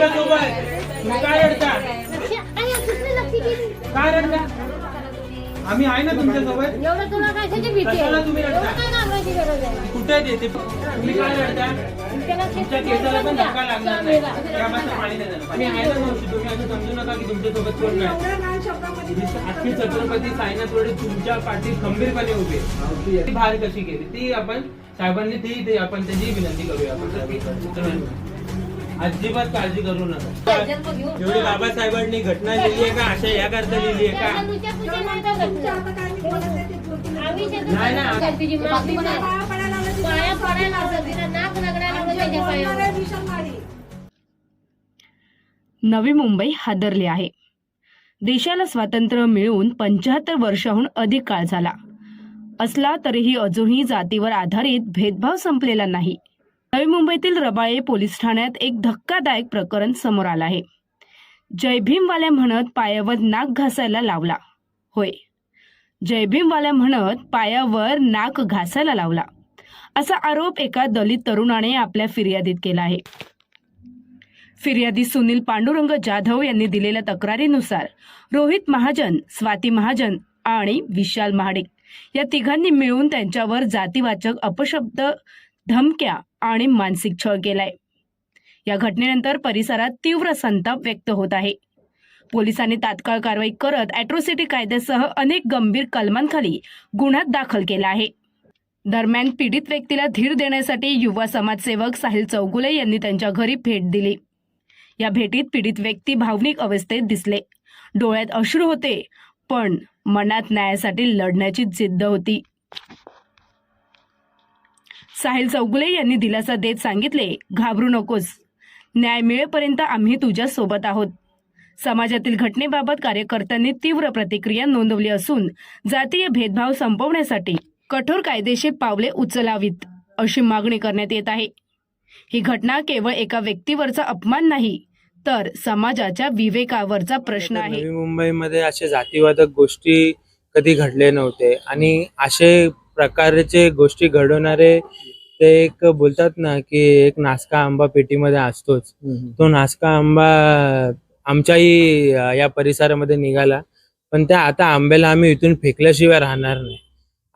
तुमच्यासोबत काय रडता काय रडता? आम्ही आहे ना तुमच्यासोबत एवढं तुला कशाची भीती आहे? कशाला तुम्ही रडता? एवढं काय घाबरायची गरज आहे? कुठे आहे ते? तुम्ही काय रडता? त्याला तुमच्या केसाला पण धक्का लागणार नाही. त्यामध्ये पाणी नाही जाणार. आम्ही आहे ना मावशी तुम्ही असं समजू नका की तुमच्यासोबत कोण नाही. छत्रपती साईनाथ रोडे तुमच्या पाठी खंबीरपणे उभे आहे. ती बाहेर कशी केली ती आपण साहेबांनी ती ती आपण त्याची विनंती करूया. आपण अजिबात काळजी करू नका. एवढी बाबासाहेबांनी घटना लिहिली आहे का? अशा या करता लिहिली आहे का? नाही. ना. नवी मुंबई हादरली आहे. देशाला स्वातंत्र्य मिळून पंच्याहत्तर वर्षाहून अधिक काळ झाला. असला तरीही अजूनही जातीवर आधारित भेदभाव संपलेला नाही. नवी मुंबईतील रबाळे पोलीस ठाण्यात एक धक्कादायक प्रकरण समोर आलं आहे. जय भीमवाल्या म्हणत पायावर नाक घासायला लावला. होय. जय भीमवाल्या म्हणत पायावर नाक घासायला लावला. असा आरोप एका दलित तरुणाने आपल्या फिर्यादीत केला आहे. फिर्यादी सुनील पांडुरंग जाधव यांनी दिलेल्या तक्रारीनुसार रोहित महाजन स्वाती महाजन आणि विशाल महाडिक या तिघांनी मिळून त्यांच्यावर जातीवाचक अपशब्द धमक्या आणि मानसिक छळ केलाय. या घटनेनंतर परिसरात तीव्र संताप व्यक्त होत आहे. पोलिसांनी तात्काळ कारवाई करत अॅट्रोसिटी कायद्यासह अनेक गंभीर कलमांखाली गुन्हा दाखल केला आहे. दरम्यान पीडित व्यक्तीला धीर देण्यासाठी युवा समाजसेवक साहिल चौगुले यांनी त्यांच्या घरी भेट दिली. या भेटीत पीडित व्यक्ती भावनिक अवस्थेत दिसले. डोळ्यात अश्रू होते पण मनात न्यायासाठी लढण्याची जिद्द होती. साहिल चौगुले यांनी दिलासा देत सांगितले घाबरू नकोस. न्याय मिळेपर्यंत आम्ही तुझ्या सोबत आहोत. समाजातील घटनेबाबत कार्यकर्त्यांनी तीव्र प्रतिक्रिया नोंदवली असून जातीय भेदभाव संपवण्यासाठी कठोर कायदेशीर पावले उचलावीत अशी मागणी करण्यात येत आहे. ही घटना केवळ एका व्यक्तीवरचा अपमान नाही तर समाजाच्या विवेकावरचा प्रश्न आहे. मुंबईमध्ये असे जातीवादक गोष्टी कधी घडले नव्हते आणि असे प्रकारचे गोष्टी घडवणारे ते एक बोलतात ना की एक नासका आंबा पेटीमध्ये असतोच. तो नासका आंबा आमच्याही या परिसरामध्ये निघाला. पण त्या आता आंब्याला आम्ही इथून फेकल्याशिवाय राहणार नाही.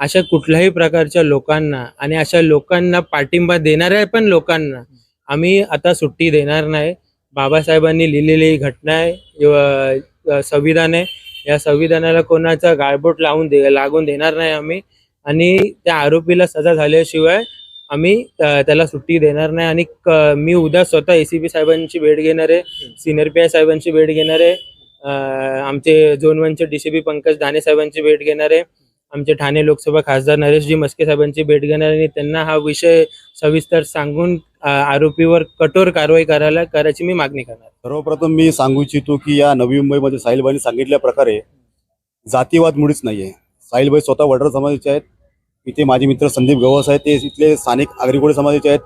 अशा कुठल्याही प्रकारच्या लोकांना आणि अशा लोकांना पाठिंबा देणाऱ्या पण लोकांना आम्ही आता सुट्टी देणार नाही. बाबासाहेबांनी लिहिलेली घटना आहे. संविधान आहे. या संविधानाला कोणाचा गाळबोट लावून दे लागून देणार नाही आम्ही. आणि त्या आरोपीला सजा झाल्याशिवाय आम्ही त्याला सुट्टी देणार नाही आणि मी उद्या स्वतः एसीपी साहेबांची भेट घेणार आहे सिनियर पी आय साहेबांची भेट घेणार आहे आमचे झोन वनचे डीसीपी पंकज दाने साहेबांची भेट घेणार आहे आमचे ठाणे लोकसभा खासदार नरेशजी मस्के साहेबांची भेट घेणार आहे आणि त्यांना हा विषय सविस्तर सांगून आरोपीवर कठोर कारवाई करायला करायची मी मागणी करणार. सर्वप्रथम मी सांगू इच्छितो की या नवी मुंबईमध्ये साहिलबाईंनी सांगितल्या प्रकारे जातीवाद मुळीच नाहीये. साहिलबाई स्वतः वडर समाजाचे आहेत. इथे माझे मित्र संदीप गवस आहेत. ते इथले स्थानिक आगरीकोळी समाजाचे आहेत.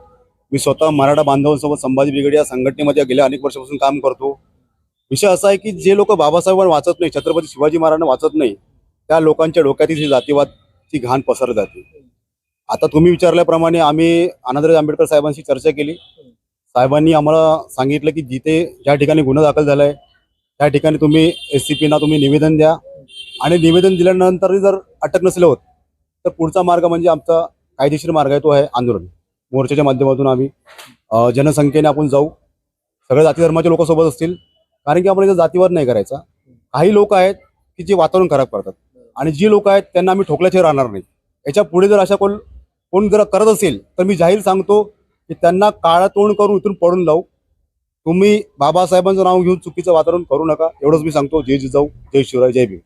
मी स्वतः मराठा बांधवांसोबत संभाजी ब्रिगेड या संघटनेमध्ये गेल्या अनेक वर्षापासून काम करतो. विषय असा आहे की जे लोक बाबासाहेबांना वाचत नाही छत्रपती शिवाजी महाराजांना वाचत नाही त्या लोकांच्या डोक्यातील ही जातीवादची घाण पसरत जाते. आता तुम्ही विचारल्याप्रमाणे आम्ही आनंदराज आंबेडकर साहेबांशी चर्चा केली. साहेबांनी आम्हाला सांगितलं की जिथे ज्या ठिकाणी गुन्हा दाखल झालाय त्या ठिकाणी तुम्ही एस सी पीना तुम्ही निवेदन द्या. आणि निवेदन दिल्यानंतर जर अटक नसेल होत तर पुढचा मार्ग म्हणजे आमचा कायदेशीर मार्ग आहे तो आहे आंदोलन. मोर्चाच्या माध्यमातून आम्ही जनसंख्येने आपण जाऊ. सगळ्या जाती धर्माचे लोक सोबत असतील. कारण की आपण इथं जातीवाद नाही करायचा. काही लोक आहेत की जे वातावरण खराब करतात. आणि जी लोक आहेत त्यांना आम्ही ठोकल्याशिवाय राहणार नाही. याच्यापुढे जर अशा कोण कोण जर करत असेल तर मी जाहीर सांगतो की त्यांना काळा तोंड करून इथून पडून लावू तुम्ही बाबासाहेबांचं नाव घेऊन चुकीचं वातावरण करू नका. एवढंच मी सांगतो. जय जिजाऊ जय शिवराय जय भीम.